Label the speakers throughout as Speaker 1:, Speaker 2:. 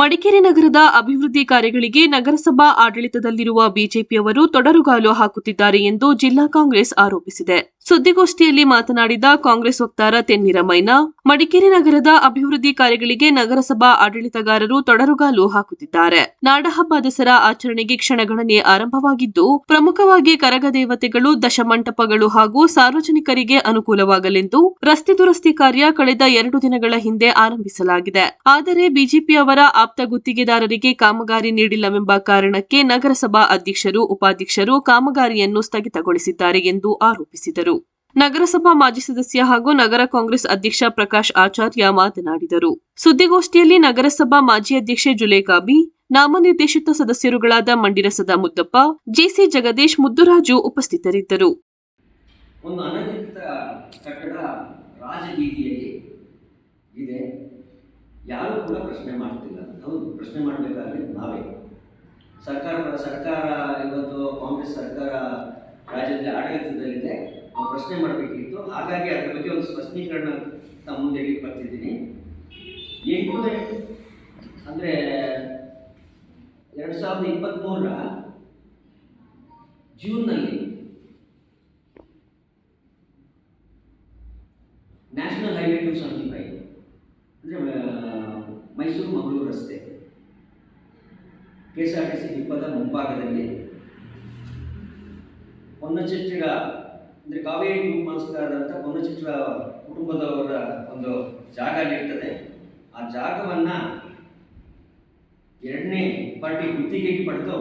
Speaker 1: ಮಡಿಕೇರಿ ನಗರದ ಅಭಿವೃದ್ಧಿ ಕಾರ್ಯಗಳಿಗೆ ನಗರಸಭಾ ಆಡಳಿತದಲ್ಲಿರುವ ಬಿಜೆಪಿಯವರು ತೊಡರುಗಾಲು ಹಾಕುತ್ತಿದ್ದಾರೆ ಎಂದು ಜಿಲ್ಲಾ ಕಾಂಗ್ರೆಸ್ ಆರೋಪಿಸಿದೆ. ಸುದ್ದಿಗೋಷ್ಠಿಯಲ್ಲಿ ಮಾತನಾಡಿದ ಕಾಂಗ್ರೆಸ್ ವಕ್ತಾರ ತೆನ್ನಿರಮೈನ, ಮಡಿಕೇರಿ ನಗರದ ಅಭಿವೃದ್ಧಿ ಕಾರ್ಯಗಳಿಗೆ ನಗರಸಭಾ ಆಡಳಿತಗಾರರು ತೊಡರುಗಾಲು ಹಾಕುತ್ತಿದ್ದಾರೆ. ನಾಡಹಬ್ಬ ದಸರಾ ಆಚರಣೆಗೆ ಕ್ಷಣಗಣನೆ ಆರಂಭವಾಗಿದ್ದು, ಪ್ರಮುಖವಾಗಿ ಕರಗ ದೇವತೆಗಳು, ದಶಮಂಟಪಗಳು ಹಾಗೂ ಸಾರ್ವಜನಿಕರಿಗೆ ಅನುಕೂಲವಾಗಲೆಂದು ರಸ್ತೆ ದುರಸ್ತಿ ಕಾರ್ಯ ಕಳೆದ ಎರಡು ದಿನಗಳ ಹಿಂದೆ ಆರಂಭಿಸಲಾಗಿದೆ. ಆದರೆ ಬಿಜೆಪಿಯವರ ಆಪ್ತ ಗುತ್ತಿಗೆದಾರರಿಗೆ ಕಾಮಗಾರಿ ನೀಡಿಲ್ಲವೆಂಬ ಕಾರಣಕ್ಕೆ ನಗರಸಭಾ ಅಧ್ಯಕ್ಷರು, ಉಪಾಧ್ಯಕ್ಷರು ಕಾಮಗಾರಿಯನ್ನು ಸ್ಥಗಿತಗೊಳಿಸಿದ್ದಾರೆ ಎಂದು ಆರೋಪಿಸಿದರು. ನಗರಸಭಾ ಮಾಜಿ ಸದಸ್ಯ ಹಾಗೂ ನಗರ ಕಾಂಗ್ರೆಸ್ ಅಧ್ಯಕ್ಷ ಪ್ರಕಾಶ್ ಆಚಾರ್ಯ ಮಾತನಾಡಿದರು. ಸುದ್ದಿಗೋಷ್ಠಿಯಲ್ಲಿ ನಗರಸಭಾ ಮಾಜಿ ಅಧ್ಯಕ್ಷೆ ಜುಲೇಕಾಬಿ ನಾಮನಿರ್ದೇಶಿತ ಸದಸ್ಯರುಗಳಾದ ಮಂಡಿರಸದ ಮುದ್ದಪ್ಪ ಜಿಸಿ ಜಗದೀಶ್ ಮುದ್ದುರಾಜು ಉಪಸ್ಥಿತರಿದ್ದರು.
Speaker 2: ಒಂದು ಅನಧಿಕೃತ ಕಟ್ಟಡ ರಾಜಬೀದಿಯಲ್ಲಿ ಇದೆ. ಯಾರೂ ಕೂಡ ಪ್ರಶ್ನೆ ಮಾಡ್ತಿಲ್ಲ. ಹೌದು ಪ್ರಶ್ನೆ ಮಾಡಬೇಕಾದ್ರೆ ನಾವೇ. ಸರ್ಕಾರ ಸರ್ಕಾರ, ಇವತ್ತು ಕಾಂಗ್ರೆಸ್ ಸರ್ಕಾರ ರಾಜ್ಯದಲ್ಲಿ, ಆಡಳಿತದಲ್ಲಿದೆ. ನಾವು ಪ್ರಶ್ನೆ ಮಾಡಬೇಕಿತ್ತು. ಹಾಗಾಗಿ ಅದರ ಬಗ್ಗೆ ಒಂದು ಸ್ಪಷ್ಟೀಕರಣ ತಮ್ಮ ಮುಂದೆ ಬರ್ತಿದ್ದೀನಿ. ಎಂಟು, ಅಂದರೆ ಎರಡು ಸಾವಿರದ ಇಪ್ಪತ್ತ್ಮೂರರ ಜೂನ್ನಲ್ಲಿ K S R T C ಮುಂಭಾಗದಲ್ಲಿ. ಹೊನ್ನಚಿಟ್ಟಿರ ಅಂದರೆ ಕಾವೇರಿ ಕುಟುಂಬಸ್ಥರಾದಂಥ ಹೊನ್ನಚಿಟ್ಟಿರ ಕುಟುಂಬದವರ ಒಂದು ಜಾಗ ಅಲ್ಲಿರ್ತದೆ ಆ ಜಾಗವನ್ನು ಎರಡನೇ ಪಾರ್ಟಿ ಗುತ್ತಿಗೆಗೆ ಪಡೆದು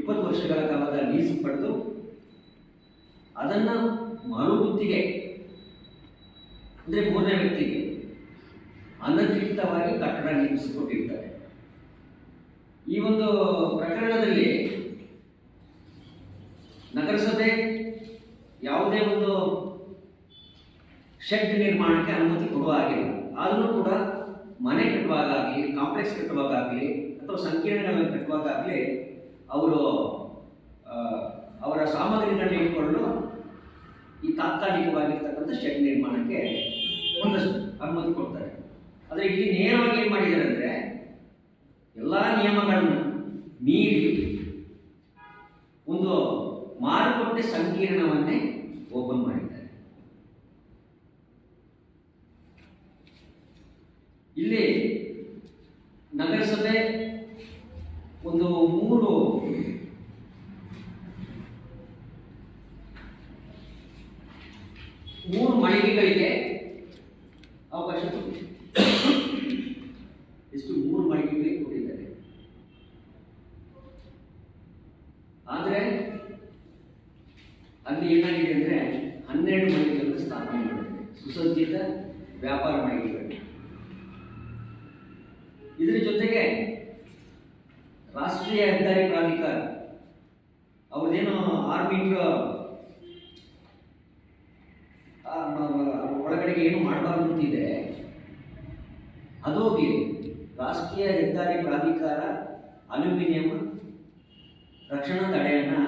Speaker 2: ಇಪ್ಪತ್ತು ವರ್ಷಗಳ ಕಾಲದ ಲೀಸ್ ಪಡೆದು ಅದನ್ನು ಮರು ಗುತ್ತಿಗೆ, ಅಂದರೆ ಮೂರನೇ ವ್ಯಕ್ತಿಗೆ ಅನಧಿಕೃತವಾಗಿ ಕಟ್ಟಡ ನಿರ್ಮಿಸಿಕೊಟ್ಟಿರ್ತಾರೆ ಈ ಒಂದು ಪ್ರಕರಣದಲ್ಲಿ ನಗರಸಭೆ ಯಾವುದೇ ಒಂದು ಶೆಡ್ ನಿರ್ಮಾಣಕ್ಕೆ ಅನುಮತಿ ಕೊಡುವ ಹಾಗಿಲ್ಲ ಆದರೂ ಕೂಡ ಮನೆ ಕಟ್ಟುವಾಗಲಿ ಕಾಂಪ್ಲೆಕ್ಸ್ ಕಟ್ಟುವಾಗಲಿ ಅಥವಾ ಸಂಕೀರ್ಣಗಳನ್ನು ಕಟ್ಟುವಾಗಲಿ ಅವರು ಅವರ ಸಾಮಗ್ರಿಗಳನ್ನ ಇಟ್ಕೊಂಡು ಈ ತಾತ್ಕಾಲಿಕವಾಗಿರ್ತಕ್ಕಂಥ ಶೆಡ್ ನಿರ್ಮಾಣಕ್ಕೆ ಒಂದಷ್ಟು ಅನುಮತಿ ಕೊಡ್ತಾರೆ. ಆದರೆ ಇಲ್ಲಿ ನೇರವಾಗಿ ಏನು ಮಾಡಿದ್ದಾರೆ ಅಂದರೆ ಎಲ್ಲ ನಿಯಮಗಳನ್ನು ಮೀರಿ ಒಂದು ಮಾರುಕಟ್ಟೆ ಸಂಕೀರ್ಣವನ್ನೇ ಓಪನ್ ಮಾಡಿದ್ದಾರೆ. ಇಲ್ಲಿ ನಗರಸಭೆ ಒಂದು ಮೂರು ಮೂರು ಮಳಿಗೆಗಳಿಗೆ ಅವಕಾಶ ಕೊಟ್ಟಿದೆ ಎಷ್ಟು ಮೂರು ಮಳಿಗೆಗಳಿಗೆ ಕೊಟ್ಟಿದ್ದಾರೆ ಆದರೆ ಅಲ್ಲಿ ಏನಾಗಿದೆ ಅಂದರೆ ಹನ್ನೆರಡು ಮಳಿಗೆಗಳನ್ನು ಸ್ಥಾಪನೆ ಮಾಡಿದೆ ಸುಸಜ್ಜಿತ ವ್ಯಾಪಾರ ಮಳಿಗೆಗಳು ಇದರ ಜೊತೆಗೆ ರಾಷ್ಟ್ರೀಯ ಹೆದ್ದಾರಿ ಪ್ರಾಧಿಕಾರ, ಅವ್ರದ್ದೇನು ಆರು ಮೀಟರ್ ಒಳಗಡೆಗೆ ಏನು ಮಾಡಬಾರ್ದು ಅಂತಿದೆ ಅದೋಗಿ ರಾಷ್ಟ್ರೀಯ ಹೆದ್ದಾರಿ ಪ್ರಾಧಿಕಾರ ಅಲ್ಯೂಮಿನಿಯಂ ರಕ್ಷಣಾ ತಡೆಯನ್ನು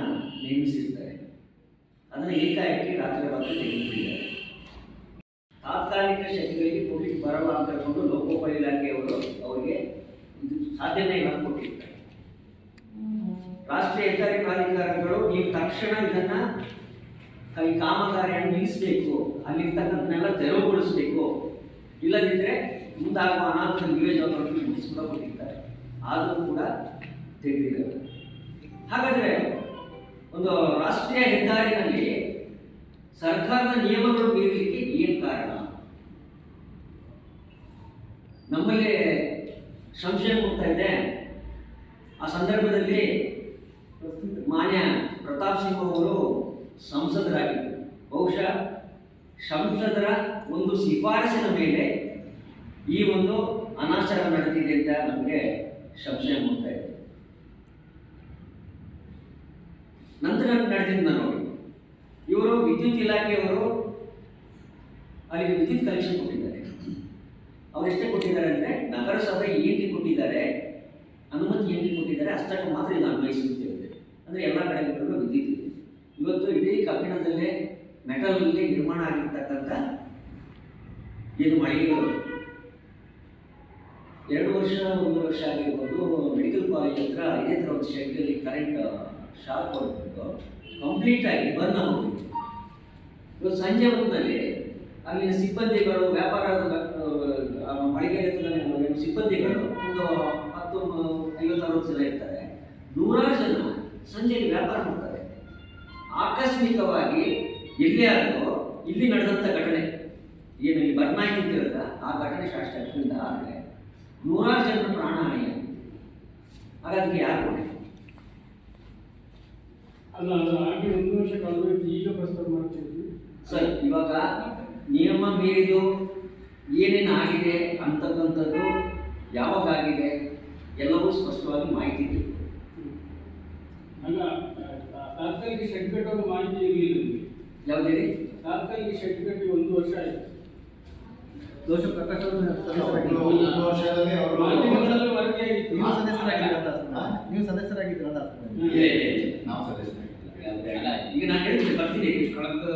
Speaker 2: ನೇಮಿಸಿರ್ತಾರೆ. ಅದನ್ನು ಏಕಾಏಕಿ ರಾತ್ರಿ ರಾತ್ರಿ ತೆಗೆದುಕೊಂಡಿದ್ದಾರೆ ತಾತ್ಕಾಲಿಕ ಶಕ್ತಿಗಳಿಗೆ ಕೊಡ್ಲಿಕ್ಕೆ ಬರಲ್ಲ ಅಂತ ಹೇಳ್ಕೊಂಡು ಇಲಾಖೆಯವರು ಅವರಿಗೆ ಇದು ಅಂತ ಕೊಟ್ಟಿರ್ತಾರೆ. ರಾಷ್ಟ್ರೀಯ ಹೆದ್ದಾರಿ ಪ್ರಾಧಿಕಾರಗಳು ಈ ತಕ್ಷಣ ಇದನ್ನ ಈ ಕಾಮಗಾರಿಯನ್ನು ನಿಲ್ಲಿಸಬೇಕು ಅಲ್ಲಿರ್ತಕ್ಕಂಥನ್ನೆಲ್ಲ ತೆರವುಗೊಳಿಸಬೇಕು. ಇಲ್ಲದಿದ್ದರೆ ಮುಂದಾಗುವ ಅನಾಥ ನೀವೇ ಮುಗಿಸ್ಕೊಂಡು ಕೊಟ್ಟಿರ್ತಾರೆ ಆದರೂ ಕೂಡ ತೆಗೆದಿದ್ದಾರೆ ಹಾಗಾದರೆ ಒಂದು ರಾಷ್ಟ್ರೀಯ ಹೆದ್ದಾರಿನಲ್ಲಿ ಸರ್ಕಾರದ ನಿಯಮಗಳು ಮೀರಲಿಕ್ಕೆ ಏನು ಕಾರಣ? ನಮ್ಮಲ್ಲಿ ಸಂಶಯ ಕೊಡ್ತಾ ಇದೆ. ಆ ಸಂದರ್ಭದಲ್ಲಿ ಮಾನ್ಯ ಪ್ರತಾಪ್ ಸಿಂಗ್ ಅವರು ಸಂಸದರಾಗಿದ್ದರು. ಬಹುಶಃ ಸಂಸದರ ಒಂದು ಶಿಫಾರಸಿನ ಮೇಲೆ ಈ ಒಂದು ಅನಾಚಾರ ನಡೆದಿದೆ ಅಂತ ನಮಗೆ ಸಂಶಯ ಮೂಡ್ತಾ ಇದೆ. ನಂತರ ನಡೆದಿದ್ದ ನೋಡಿ. ಇವರು ವಿದ್ಯುತ್ ಇಲಾಖೆಯವರು ಅಲ್ಲಿಗೆ ವಿದ್ಯುತ್ ಕನೆಕ್ಷನ್ ಕೊಟ್ಟಿದ್ದಾರೆ. ಅವ್ರು ಎಷ್ಟೇ ಕೊಟ್ಟಿದ್ದಾರೆ ಅಂದರೆ ನಗರಸಭೆ ಏನಿಗೆ ಕೊಟ್ಟಿದ್ದಾರೆ, ಅನುಮತಿ ಏನಿಗೆ ಕೊಟ್ಟಿದ್ದಾರೆ, ಅಷ್ಟಕ್ಕೆ ಮಾತ್ರ ಇದು ಅನ್ವಯಿಸುತ್ತೆ ಅಂದರೆ ಎಲ್ಲ ಕಡೆಗಳಲ್ಲೂ ವಿದ್ಯುತ್ ಇದೆ. ಇವತ್ತು ಇಡೀ ಕಬ್ಬಿಣದಲ್ಲೇ ಮೆಟಲ್ನಲ್ಲಿ ನಿರ್ಮಾಣ ಆಗಿರ್ತಕ್ಕಂಥ ಏನು ಮಳಿಗೆಗಳು. ಎರಡು ವರ್ಷ, ಒಂದು ವರ್ಷ ಆಗಿರ್ಬೋದು, ಮೆಡಿಕಲ್ ಕಾಲೇಜ್ ಹತ್ರ ಇದೇ ಥರ ಒಂದು ಶೆಡ್ಡಲ್ಲಿ ಕರೆಂಟ್ ಶಾಕ್ ಹೊಡೆದ್ಬಿಟ್ಟು ಕಂಪ್ಲೀಟ್ ಆಗಿ ಬಂದ್ ಆಗೋಗಿತ್ತು ಇವತ್ತು ಸಂಜೆ ಹೊತ್ತಿನಲ್ಲಿ ಅಲ್ಲಿನ ಸಿಬ್ಬಂದಿಗಳು ವ್ಯಾಪಾರ ಮಳಿಗೆ ಸಿಬ್ಬಂದಿಗಳು ಒಂದು ಹತ್ತು ಐವತ್ತು ಜನ ಇರ್ತಾರೆ. ನೂರಾರು ಜನ ಸಂಜೆಗೆ ವ್ಯಾಪಾರ ಮಾಡ್ತಾರೆ. ಆಕಸ್ಮಿಕವಾಗಿ ಎಲ್ಲಿ ಆದರೂ ಇಲ್ಲಿ ನಡೆದಂಥ ಘಟನೆ. ಏನು ಇಲ್ಲಿ ಬರ್ನಾಯ್ತು ಅಂತ ಆ ಘಟನೆ ಶಾಸ್ತ್ರದಿಂದ ಆದರೆ ನೂರಾರು ಪ್ರಾಣ ಪ್ರಾಣಹಾನಿ ಹಾಗಾದ್ರೆ ಯಾರು ಹೊಣೆ?
Speaker 3: ಅಲ್ಲ ಅದು ಆಗಿ ಒಂದು ವರ್ಷ ಕಳೆದೋಯ್ತು ಈಗ ಪ್ರಸ್ತಾಪ ಮಾಡ್ತಿದ್ವಿ
Speaker 2: ಸರ್ ಇವಾಗ ನಿಯಮ ಮೀರಿದು ಏನೇನು ಆಗಿದೆ ಅಂತಕ್ಕಂಥದ್ದು ಯಾವಾಗ ಆಗಿದೆ ಎಲ್ಲವೂ ಸ್ಪಷ್ಟವಾಗಿ ಮಾಹಿತಿ
Speaker 3: ಅಲ್ಲ ತಾತ್ಕಾಲಿಕ ಶೆಡ್ ಕಟ್ಟೋದು ಮಾಹಿತಿ ಇರಲಿಲ್ಲ ನಿಮಗೆ.
Speaker 2: ಯಾವುದೇ
Speaker 3: ತಾತ್ಕಾಲಿಕ ಶೆಡ್ ಕಟ್ಟಿ ಒಂದು ವರ್ಷ ಆಯ್ತು.
Speaker 4: ದೋಷ ಪ್ರಕಾಶ
Speaker 5: ಒಂದು ವರ್ಷದಲ್ಲಿ ಅವರು
Speaker 4: ನೀವು ಸದಸ್ಯರಾಗಿದ್ದೀರಾ ಅಂತ ನೀವು
Speaker 5: ನಾವು ಸದಸ್ಯರಾಗಿಲ್ಲ
Speaker 2: ಅಲ್ಲ, ಈಗ ನಾನು ಹೇಳ್ತೀನಿ ಬರ್ತೀನಿ ಕಳೆದ